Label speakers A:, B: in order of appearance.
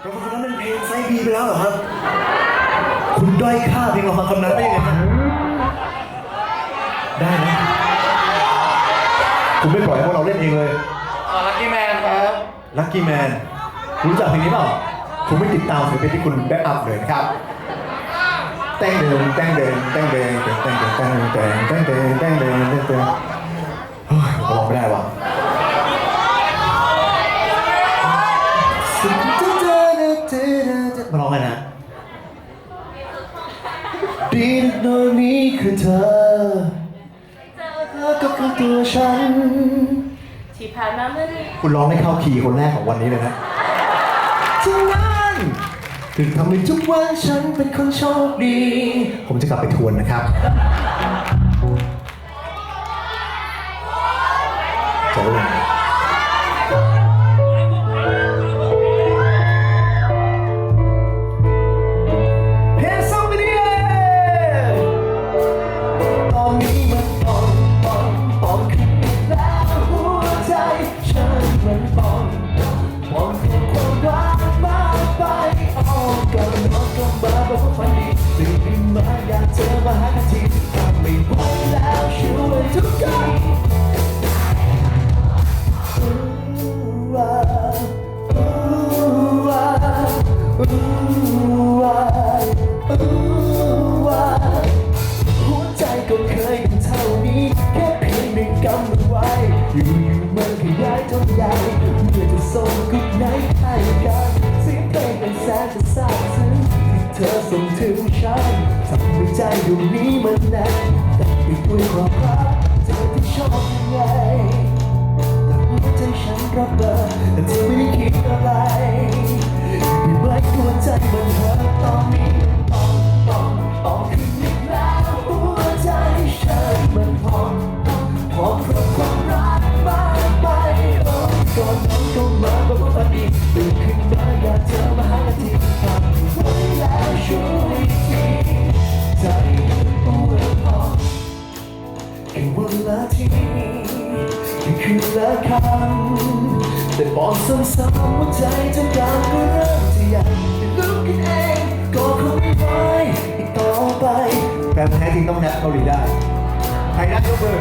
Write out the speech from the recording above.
A: เราฟังคำนั้นเป็นเพลงไซบีไปแล้วเหรอครับ คุณด้อยค่าเพลงเราฟังคำนั้นได้ยังไงครับได้นะคุณไม่ปล่อยให้พวกเราเล่นเองเลย
B: อ๋อลักกี้แมนครับ
A: ลัคกี้แมนคุณรู้จักเพลงนี้เปล่าคุณไม่ติดตามศิลปินที่คุณแบ็กอัพเลยนะครับ แต้งเดินแต้งเดินแต้งเดินแต้งเดินแต้งเดินแต้งเดินแต้งเดินแต้งเดินแต้งเดินเฮ้ยผมร้องไม่ได้ว่ะมาร้องกันนะ ดีนักหน่อยนี้คือเธอ เธอก็คือตัวฉัน
C: ที่ผ่านมาเมื่อนี้
A: คุณร้องให้เข้าคีย์คนแรกของวันนี้เลยนะทุกวันถึงทำให้ทุกวันฉันเป็นคนโชคดี ผมจะกลับไปทวนนะครับจะ ตื่นขึ้นมาอยากเจอมาหากันทีทำไม่ไหวแล้วช่วยทุกคนอู้ว้าอู้ว้าอู้ว้าอู้ว้าหัวใจก็เคยเป็นเท่านี้ แค่เพียงหนึ่งกำมันไว้ อยู่ๆมันขยายจนใหญ่เมื่อจะส่งกุดไนท์ให้กัน เธอส่งถึงฉันทำให้ใจดวงนี้มันแน่นแต่ไปด้วยความรัก ค่วันละทีแค่คืนละคำแต่บอกซ้ำๆว่าใจจะดับก็เริ่มจะอยากจะลุกขึ้นเองก็คงไม่ไหวอีกต่อไปแฟนแท้จริงต้องแรปเกาหลีได้ ใครนักยกมือ